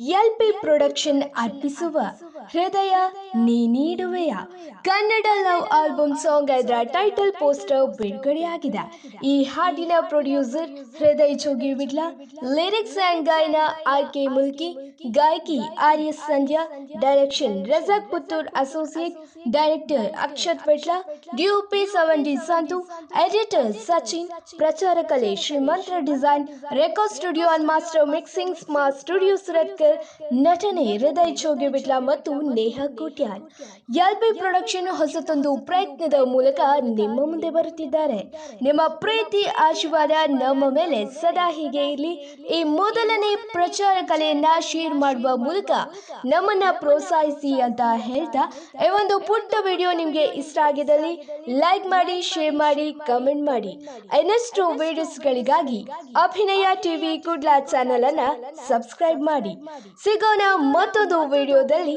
L P production ಅರ್ಪಿಸುವ ಹೃದಯ ನೀ ನೀಡುವೆಯ ಕನ್ನಡ ಲವ್ ಆಲ್ಬಮ್ ಸಾಂಗ್ ಅದರ ಟೈಟಲ್ ಪೋಸ್ಟರ್ ಬಿಡುಗಡೆಯಾಗಿದೆ ಈ ಹಾಡಿನ producer Hridhay Jogi Vitla lyrics and ಗಾಯನ ಆರ್ ಕೆ ಮುಲ್ಕಿ ಗಾಯಕಿ R S Sandhya direction Razak Puttur associate director Akshath Vitla DOP ಸವಂಡಿ Santhu editor Sachin ಪ್ರಚಾರ ಕಲೆ ಶ್ರೀಮಂತ್ರ design record studio and master mixing smart studio Surathkal ನಟನೆ ಹೃದಯ್ ಜೋಗಿ ಬಿಟ್ಲ ಮತ್ತು Neha Kotyal LB production ಹೊಸತೊಂದು ಪ್ರಯತ್ನದ ಮೂಲಕ ನಿಮ್ಮ ಮುಂದೆ ಬರುತ್ತಿದ್ದಾರೆ. ನಿಮ್ಮ ಪ್ರೀತಿ, ಆಶೀರ್ವಾದ ನಮ್ಮ ಮೇಲೆ ಸದಾ ಹೀಗೆ ಇರಲಿ. ಈ ಮೊದಲನೇ ಪ್ರಚಾರ ಕಲೆಯನ್ನ ಶೇರ್ ಮಾಡುವ ಮೂಲಕ ನಮ್ಮನ್ನ ಪ್ರೋತ್ಸಾಹಿಸಿ ಅಂತ ಹೇಳ್ತಾ, ಈ ಒಂದು ಪುಟ್ಟ ವಿಡಿಯೋ ನಿಮಗೆ ಇಷ್ಟ ಆಗಿದಲ್ಲಿ ಲೈಕ್ ಮಾಡಿ ಶೇರ್ ಮಾಡಿ ಕಮೆಂಟ್ ಮಾಡಿ. ಇನ್ನಷ್ಟು ವಿಡಿಯೋಸ್ಗಳಿಗಾಗಿ ಅಭಿನಯ ಟಿವಿ ಕುಡ್ಲಾ ಚಾನೆಲ್ ಅನ್ನ ಸಬ್ಸ್ಕ್ರೈಬ್ ಮಾಡಿ. ಸಿಗೋಣ ಮತ್ತೊಂದು ವಿಡಿಯೋದಲ್ಲಿ